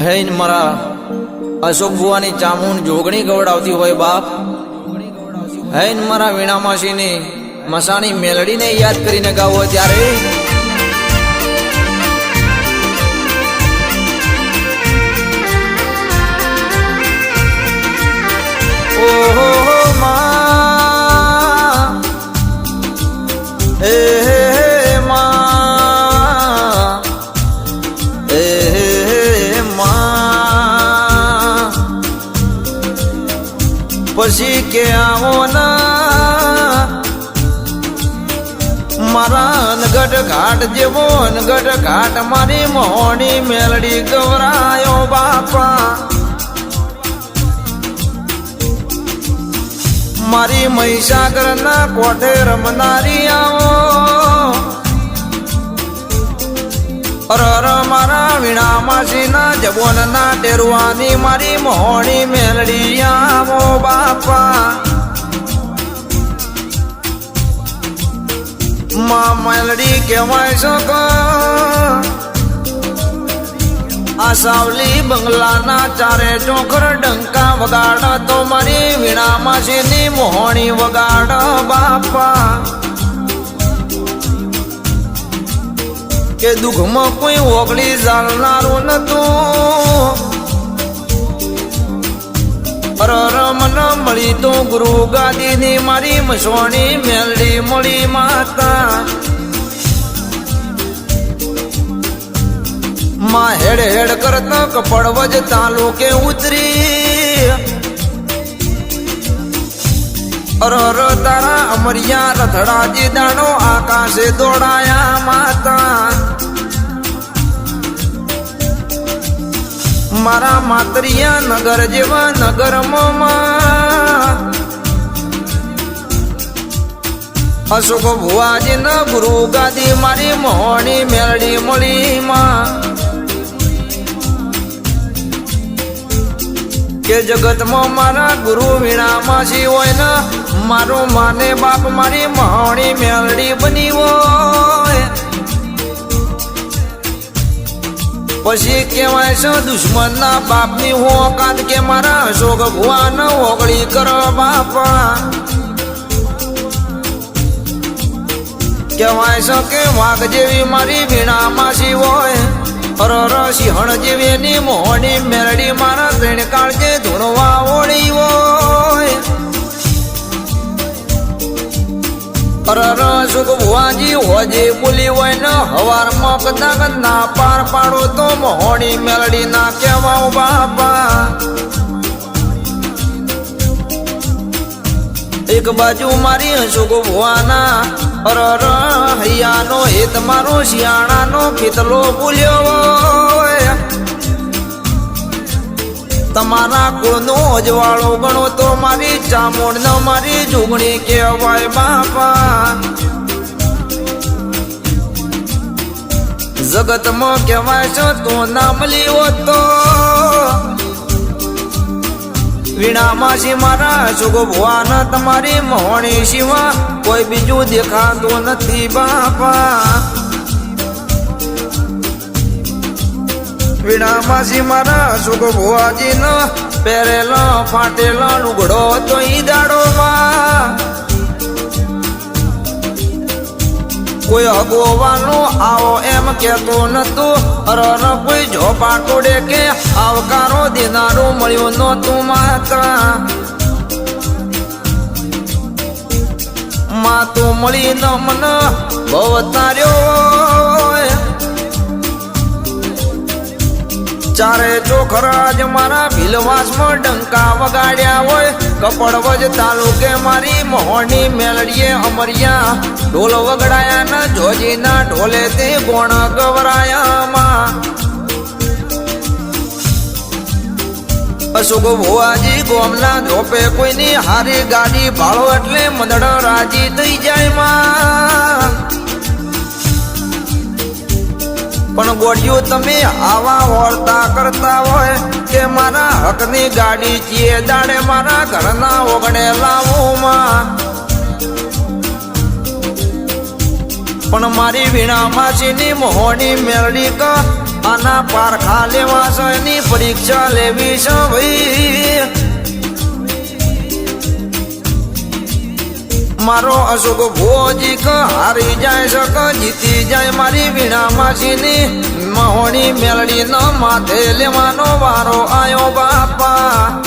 હે મારા અશોક ભુવાની ચામુંડ જોગણી ગવડાવતી હોય બાપ. હે ન મારા વીણા માસીની મસાણી મેલડીને યાદ કરીને ગાવો ત્યારે ઘાટ જેવો અનગઢ ઘાટ મારી મોડી મેલડી ગવરાયો બાપા. મારી મહીસાગર ના કોઠે રમનારી આવો. અરર મારા વીણા માસી ના જબોન ના ટેરવાની મારી મોડી મેલડી આવો બાપા. માં મેલડી કહેવાય શકો આ સાવલી બંગલાના ચારે ચોખર ડંકા વગાડ, તો મારી વીણા માસીની મોહણી વગાડ, બાપા. કે દુઃખમાં કોઈ ઓગળી જાણનારું નતું. અરર મળી તો ગુરુ ગાદીની મારી મસોણી મેલડી મળી માતા. માં હેડ હેડ કરત કપડવજ તાલુકે ઉતરી. અરર તારા અમરિયા રથડાજી દાણો આકાશે દોડાયા માતા. મારા માતરિયા નગર જેવા નગરમાં. અશોક ભુવાજી ન ગુરુ ગાદી મારી મોહણી મેળડી મળી માં કે જગતમાં મારા ગુરુ વીણા માસી હોય ને, મારું માને બાપ મારી મોહણી મેળડી બની હોય. પછી કહેવાય છે દુશ્મન ના બાપની હો કાંત કે મારા અશોક ભુવાન ઓગળી કર બાપા. કહેવાય છે કે વાઘ જેવી મારી વીણા માસી હોય. અરર સિંહણ જેવી એની મોહની મેરડી મારા ત્રણ કાળજે ધૂણવા ઓળી હોય. અરર સુખ ભુવાજી હોજે બોલી હોય ને હવારમાં કદાચ ના પાર પાડો તો મોહણી મેલડી ના કહેવાઓ બાપા. એક બાજુ મારી અશોક ભુવાના અરર હૈયાનો હેત મારો શિયાળાનો કેટલો હોય. તમારા કુળનો અજવાળો ગણો તો મારી ચામુંડ ન મારી જુગણી કહેવાય બાપા. જગતમાં કહેવાય છો, તો નામ લીવો તો. વીણામાં છે મારા ભુવાન તમારી મોહણી શિવા, કોઈ બીજું દેખાતું નથી બાપા. વીણા માસી મારા સુખ ભુવાજી ન પહેરેલો, ફાટેલો લુગડો તો ઈ દાડોમાં. કોઈ અગોવાનો આવો એમ કેતો નતું, અરર કોઈ ઝોપા તોડે કે આવકારો દેનારું મળ્યું નહોતું માતા માતો મળી ન મન બહુ ચારે ચોખરા જ મારા ભીલવાસમાં ડંકા વગાડ્યા હોય. કપડવજ તાલુકે મારી મોહની મેલડીએ અમરિયા. ઢોલ વગડાયા ન, જોજીના ઢોલે તે ગોણ ગવરાયામાં. અશોક ભુવાજી ગોમના ધોપે કોઈની હારી ગાડી ભાળો એટલે મંદડ રાજી થઈ જાય માં. પણ ગોળીઓ તમે આવા વળતા કરતા હોય કે મારા હકની ગાડી ચીએ દાડે મારા ઘરના ઓગણે લાવું પણ મારી વીણા માસીની મોહની મેળડી ક આના પારખા લેવા છે પરીક્ષા લેવી છે મારો અશોક ભોજી ક હારી જાય શક, જીતી જાય મારી વીણા માસીની. મહોણી મેળડી ન માથે લેવાનો વારો આયો બાપા.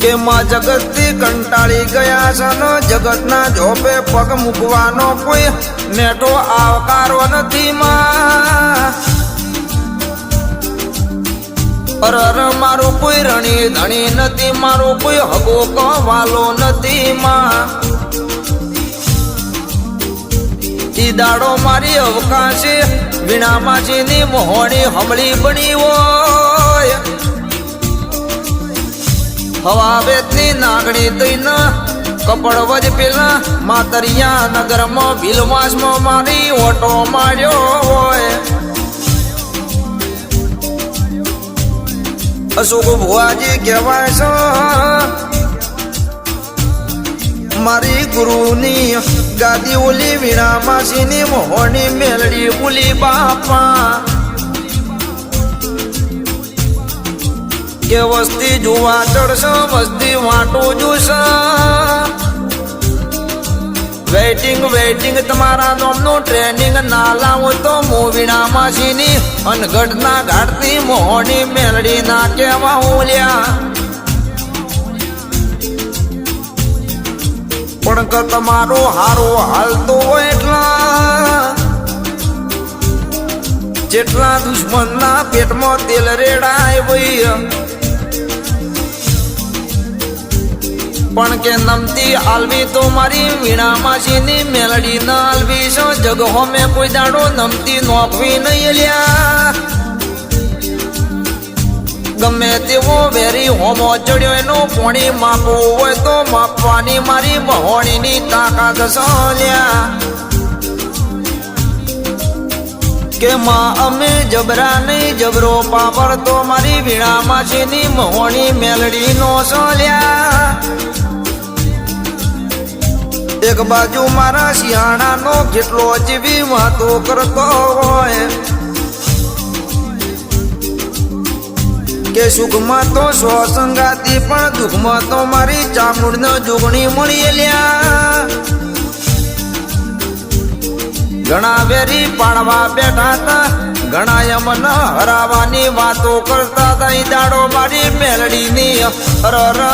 કે માં જગતથી કંટાળી ગયા છે ને જગતના જોપે પગ મૂકવાનો કોઈ નેટો આવકારો નથી માં. અર અર મારો કોઈ રણી ધણી નથી, મારો કોઈ હગો કવાલો નથી માં. દાડો મારી અવકાશે, વીણા માછીની મોહણી હમળી બની હોય. હવા વેતની નાગણી તૈન કપડ વજ પેલા માતરિયા નગરમાં ભીલવાસમાં મારી ઓટો માર્યો હોય. અશોક ભુવાજી કહેવાય છે. મારી ગુરુની ગાદી ઓલી વીણા માસીની મોહની મેલડી ઓલી બાપા. કે વસ્તી જોવા ચડશે, વસ્તી વાંટો જોશે. વેઇટિંગ વેઇટિંગ તમારા નોમનું ટ્રેનિંગ ના લાવો તો મૂવીના માસીની અનગઢના ઘાટની મોડી મેલડી ના કેવા ઓલ્યા પણ કે તમારો હારો હાલતો એટલા. જેટલા દુશ્મનના પેટમાં તેલ રેડાય ભાઈ પણ કે નમતી આલવી તો મારી વીણા માસીની મેલડી ન આલવી. છો જગ હોમે કોઈ દાડો નમતી નોખવી નહીં લ્યા. ગમે તેવો વેરી હોમો ચડ્યો એનો પોણી માપવું હોય તો માપવાની મારી મહોણીની તાકાત સોલ્યા કે માં અમે જબરા નહીં, જબરો પાપડ તો મારી વીણા માસીની મહોણી મેલડી નો સલ્યા એક બાજુ મારા શિયાળાનો કેટલો જીવી વાતો કરતો હોય. કે સુખમાં તો સ્વ સંગાતી, પણ દુઃખમાં તો મારી ચામુંડ જોગણી મળી લ્યા. ઘણા વેરી પાડવા બેઠા હતા ઘણા મન હરાવાની વાતો કરતા દઈ દાડો મારી મેલડીની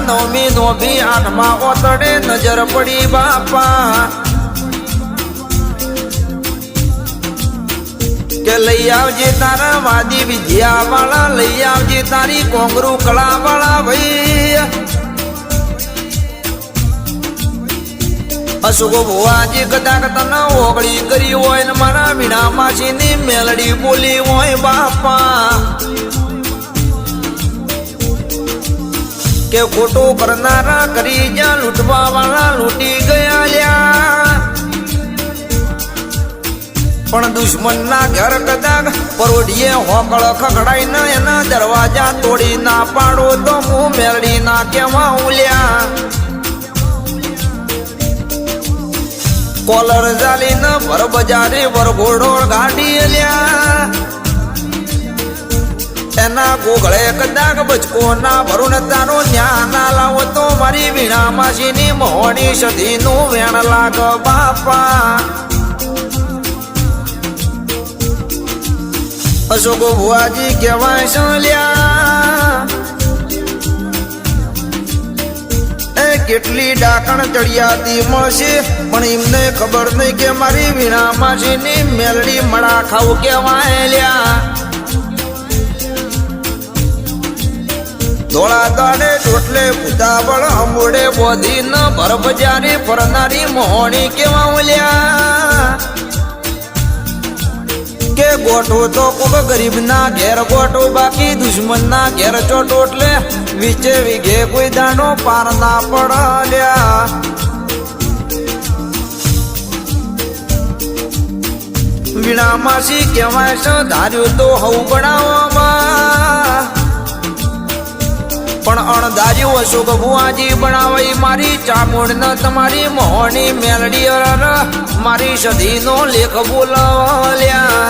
નવમી નોમી આઠમાં ઓતડે નજર પડી બાપા. કે લઈ આવજે તારા વાદી વિદ્યા વાળા લઈ આવજે તારી કોંગરૂ કળા વાળા ભાઈ. અશોક ભુવાજી કદા તને ઓગળી કરી હોય ને મારા વીણા માસીની મેલડી બોલી હોય બાપા. કે ખોટું કરનારા કરી જ્યાં લૂંટવા વાળા લૂંટી ગયા લ્યા. પણ દુશ્મનના ઘર કદાચ પરોઢીએ હોકળ ખખડાઈ ને એના દરવાજા તોડી ના પાડો તો હું મેળડી ના કેવા ઉલ્યા કોલર જાલીને ભર બજારે વરઘોડો ગાડી લ્યા એના ગોગળે કદાચ બચકો ના ભરું ને તારો ન્યા ના લાવો તો મારી વીણા માસીની મોહણી સધીનું વેણ લાગ બાપા. અશોક ભુવાજી કહેવાય સલ્યા. કેટલી ડાકણ ચડિયાતી મળશે? પણ એમને ખબર નહીં કે મારી વીણા માસીની મેલડી મળા ખાવ કેવાય લ્યા. ધોળા દાડે ચોટલે ઉતાવળ હમોડે બોધી ન ભર બજારી ફરનારી મોહણી કેવા ઉલ્યા કે ગોઠો તો ખૂબ ગરીબ ના ઘેર ગોઠો, બાકી દુશ્મન ના ઘેર ચોટો એટલે વિચે વિઘે કોઈ દાણો પાર ના પડ્યા વીણા માસી કહેવાય છે, ધાર્યું તો હવ બનાવવામાં પણ અણધાર્યું અશોક ભુવાજી બનાવાઈ મારી ચામુંડ ન તમારી મોહની મેલડી અરર, મારી સધીનો લેખ બોલાવ્યા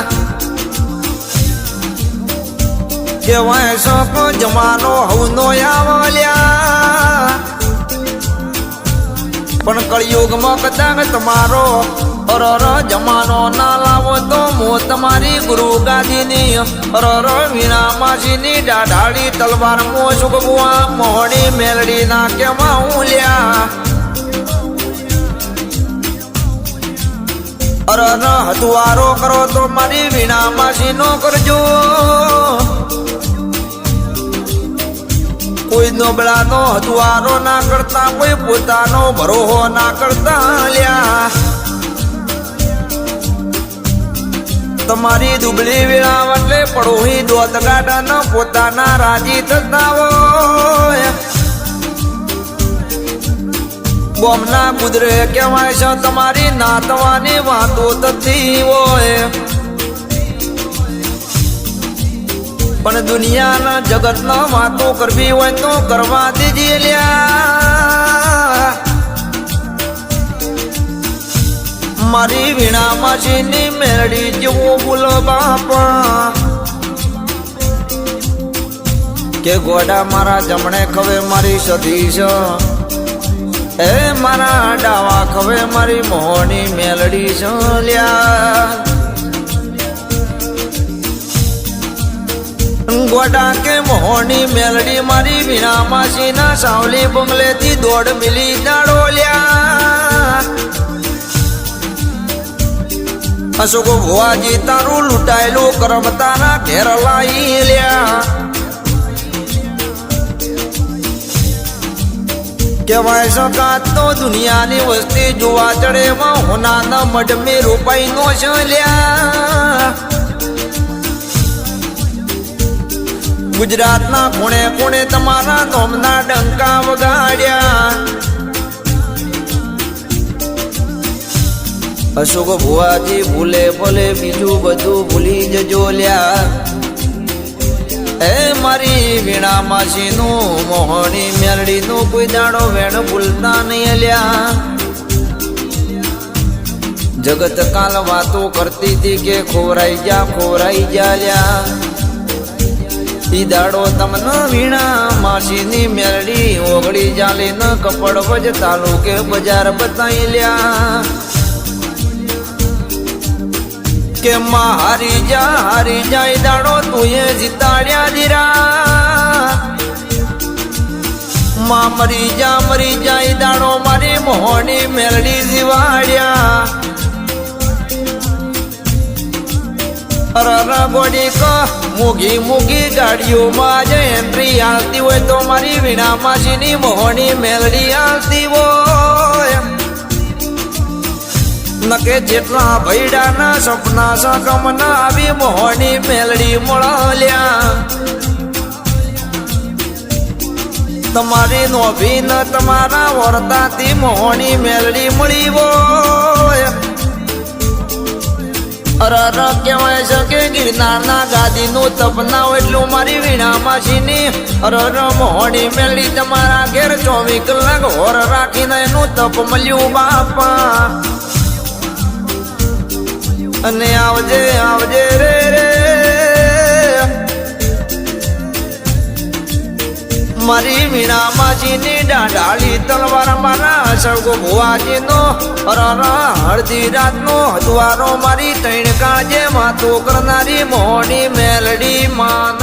કેવાય શોક જમાનો હવનો આવલ્યા પણ કળિયુગમાં કદાચ તમારો અરર જમાનો ના લાવો તો હું તમારી ગુરુ ગાદીની. અરર વીણા માજીની દાઢાળી તલવાર મો સુગબુઆ મોહણી મેલડી ના કેવા હું લ્યા અરર હતુવારો કરો તો મારી વીણા માસી નો કરજો. કોઈ નબળાનો હતુવારો ના કરતા, કોઈ પોતાનો ભરોહો ના કરતા લ્યા. તમારી દુબળી વેળા એટલે પડોહી દોત ગાડા પોતાના રાજી થતા હોય. બોમના કુદરે કહેવાય છે, તમારી નાતવાની વાતો થતી હોય. પણ દુનિયાના જગતના વાતો કરવી હોય તો કરવા દીજે લ્યા. મારી વીણા માસીની મેરડી જેવું બોલો બાપા કે ગોડા મારા જમણે ખવે મારી સધી છે. એ મારા ડાવા ખવે મારી મોહની મેલડી છે લ્યા. ગોડા કે મોહની મેલડી મારી વીણા માસીના સાવલી બંગલેથી દોઢ મિલી દાડો અશોકો ભુવાજી તારું લૂંટાયેલું કરમ તારા ઘેર લાઈ લ્યા. કેવાય શકાત તો દુનિયાની વસ્તી જોવા ચડે માં હોનાના મઢમી રૂપાઈ નો લ્યા. ગુજરાતના ખૂણે ખૂણે તમારા નોમના ડંકા વગાડ્યા. અશોક ભુવાજી ભૂલે ભલે બીજું બધું ભૂલી જજો લ્યા. એ મારી વીણા માસીનું મોહણી મેલડીનું કોઈ દાડો વેણ ભૂલતા નહીં લ્યા જગત કાલ વાતો કરતી હતી કે ખોરાઈ જા ખોરાઈ જા લ્યા. ઈ દાડો તમને વીણા માસીની મેરડી ઓગળી જાલી ન કપડ વજ તાલુકે બજાર બતાઈ લ્યા. કે માં હારી જા, હારી જાય દાડો તુંએ જીતાડ્યા દીરા માં મરી જા, મરી જાય દાડો મારી મોહની મેલડી જીવાડ્યા. અરર ગોડી ક, મૂગી મૂગી ગાડીઓમાં જ એન્ટ્રી આવતી હોય તો મારી વીણા માસીની મોહની મેલડી આવતી હોય. નકે જેટલા ભૈડાના સપના સગમના આવી મોહની મેલડી મળ્યા તમારી નોભી ન તમારા વર્તાથી મોહની મેલડી મળી હોય. અરર કહેવાય છે કે ગિરનારના ગાદીનું તપના એટલું મારી વીણા માસીની અરર મોહની મેળડી તમારા ઘેર ચોવીસ કલાક હોર રાખીને એનું તપ મળ્યું બાપા. અને આવજે આવજે રે રે. મારી વીણા માજીની દાઢાળી તલવાર મારા સળગો ભુવાજીનો અરર હળદી રાતનો હદવારો મારી તૈણ કાજે માતો કરનારી મોહની મેલડી માં